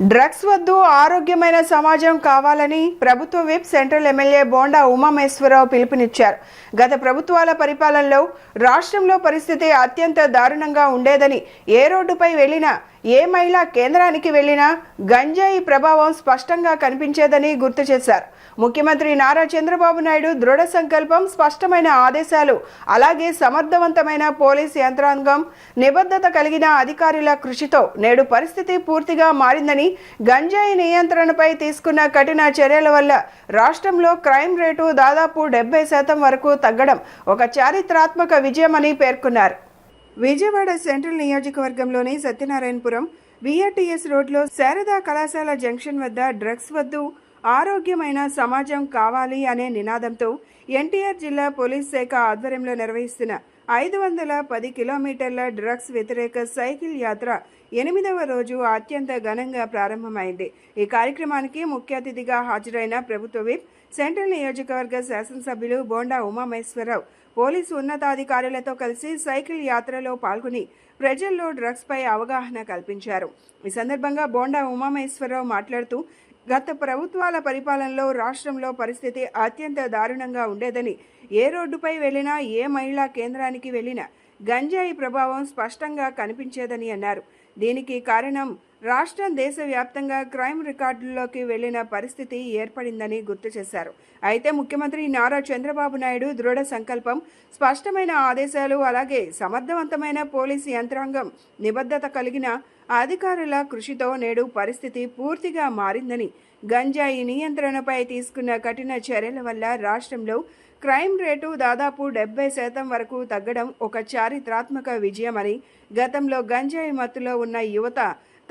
Drugs వద్దు ఆరోగ్యమైన సమాజం కావాలని ప్రభుత్వ whip central MLA Bonda Umameswara Rao పిలుపునిచ్చారు. గత ప్రభుత్వాల పరిపాలనలో రాష్ట్రంలో పరిస్థితి అత్యంత దారుణంగా ఉండేదని ఏ రోడ్డుపై వెళ్ళినా ఏ మహిళా కేంద్రానికి వెళ్ళినా గంజాయి ప్రభావం స్పష్టంగా కనిపించేదని గుర్తు చేశారు. ముఖ్యమంత్రి నారా చంద్రబాబు నాయుడు దృఢ సంకల్పం స్పష్టమైన ఆదేశాలు అలాగే సమర్థవంతమైన పోలీస్ యంత్రాంగం నిబద్ధత కలిగిన అధికారుల కృషితో నేడు పరిస్థితి పూర్తిగా మారిందని గంజాయి నియంత్రణపై తీసుకున్న కఠిన చర్యల వల్ల రాష్ట్రంలో క్రైమ్ రేటు దాదాపు డెబ్బై శాతం వరకు తగ్గడం ఒక చారిత్రాత్మక విజయమని పేర్కొన్నారు. విజయవాడ సెంట్రల్ నియోజకవర్గంలోని సత్యనారాయణపురం విఆర్టీఎస్ రోడ్లో శారదా కళాశాల జంక్షన్ వద్ద డ్రగ్స్ వద్దు ఆరోగ్యమైన సమాజం కావాలి అనే నినాదంతో ఎన్టీఆర్ జిల్లా పోలీస్ శాఖ ఆధ్వర్యంలో నిర్వహిస్తున్న ఐదు వందల పది కిలోమీటర్ల డ్రగ్స్ వ్యతిరేక సైకిల్ యాత్ర ఎనిమిదవ రోజు అత్యంత ఘనంగా ప్రారంభమైంది. ఈ కార్యక్రమానికి ముఖ్య అతిథిగా హాజరైన ప్రభుత్వ విప్ సెంట్రల్ నియోజకవర్గ శాసనసభ్యులు బోండా ఉమామేశ్వరరావు పోలీసు ఉన్నతాధికారులతో కలిసి సైకిల్ యాత్రలో పాల్గొని ప్రజల్లో డ్రగ్స్ పై అవగాహన కల్పించారు. ఈ సందర్భంగా బోండా ఉమామేశ్వరరావు మాట్లాడుతూ గత ప్రభుత్వాల పరిపాలనలో రాష్ట్రంలో పరిస్థితి అత్యంత దారుణంగా ఉండేదని ఏ రోడ్డుపై వెళ్ళినా ఏ మహిళా కేంద్రానికి వెళ్ళినా గంజాయి ప్రభావం స్పష్టంగా కనిపించేదని అన్నారు. దీనికి కారణం రాష్ట్రం దేశవ్యాప్తంగా క్రైమ్ రికార్డుల్లోకి వెళ్ళిన పరిస్థితి ఏర్పడిందని గుర్తు చేశారు. అయితే ముఖ్యమంత్రి నారా చంద్రబాబు నాయుడు దృఢ సంకల్పం స్పష్టమైన ఆదేశాలు అలాగే సమర్థవంతమైన పోలీసు యంత్రాంగం నిబద్ధత కలిగిన అధికారుల కృషితో నేడు పరిస్థితి పూర్తిగా మారిందని గంజాయి నియంత్రణపై తీసుకున్న కఠిన చర్యల వల్ల రాష్ట్రంలో క్రైమ్ రేటు దాదాపు డెబ్బై శాతం వరకు తగ్గడం ఒక చారిత్రాత్మక విజయమని గతంలో గంజాయి మత్తులో ఉన్న యువత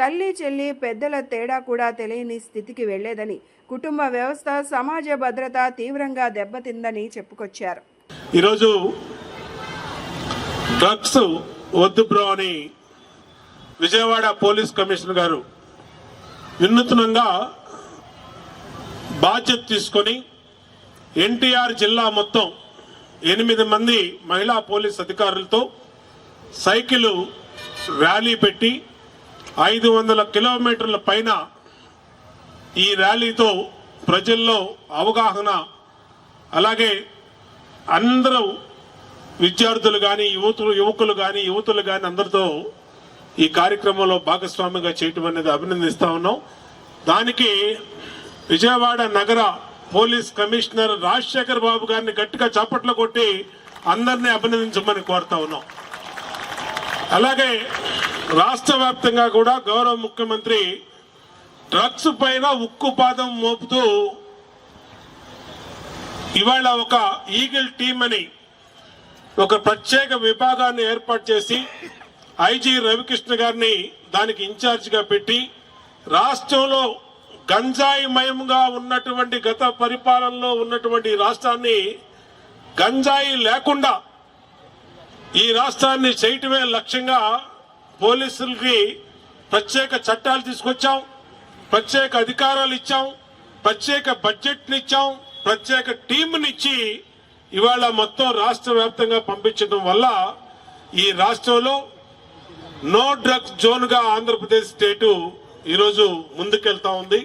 తల్లి చెల్లి పెద్దల తేడా కూడా తెలియని స్థితికి వెళ్ళేదని కుటుంబ వ్యవస్థ సమాజ భద్రత తీవ్రంగా దెబ్బతిందని చెప్పుకొచ్చారు. ఈరోజు డ్రగ్స్ వద్దు బ్రో అని విజయవాడ పోలీస్ కమిషనర్ గారు వినూత్నంగా బాధ్యత తీసుకొని ఎన్టీఆర్ జిల్లా మొత్తం ఎనిమిది మంది మహిళా పోలీస్ అధికారులతో సైకిల్ ర్యాలీ పెట్టి ఐదు వందల కిలోమీటర్ల పైన ఈ ర్యాలీతో ప్రజల్లో అవగాహన అలాగే అందరూ విద్యార్థులు కానీ యువతులు యువకులు కానీ యువతులు కానీ అందరితో ఈ కార్యక్రమంలో భాగస్వామిగా చేయటం అనేది అభినందిస్తా ఉన్నాం. దానికి విజయవాడ నగర పోలీస్ కమిషనర్ రాజశేఖర్ బాబు గారిని గట్టిగా చప్పట్లు కొట్టి అందరినీ అభినందించమని కోరుతా ఉన్నాం. అలాగే రాష్ట్ర వ్యాప్తంగా కూడా గౌరవ ముఖ్యమంత్రి డ్రగ్స్ పైన ఉక్కు పాదం మోపుతూ ఇవాళ ఒక ఈగిల్ టీం అని ఒక ప్రత్యేక విభాగాన్ని ఏర్పాటు చేసి ఐజీ రవికృష్ణ గారిని దానికి ఇన్ఛార్జిగా పెట్టి రాష్ట్రంలో గంజాయిమయంగా ఉన్నటువంటి గత పరిపాలనలో ఉన్నటువంటి రాష్ట్రాన్ని గంజాయి లేకుండా ఈ రాష్ట్రాన్ని చేయటమే లక్ష్యంగా పోలీసులకి ప్రత్యేక చట్టాలు తీసుకొచ్చాం ప్రత్యేక అధికారాలు ఇచ్చాం ప్రత్యేక బడ్జెట్ని ఇచ్చాం ప్రత్యేక టీంనిచ్చి ఇవాళ మొత్తం రాష్ట్ర వ్యాప్తంగా పంపించడం వల్ల ఈ రాష్ట్రంలో నో డ్రగ్స్ జోన్గా ఆంధ్రప్రదేశ్ స్టేటు ఈరోజు ముందుకెళ్తా ఉంది.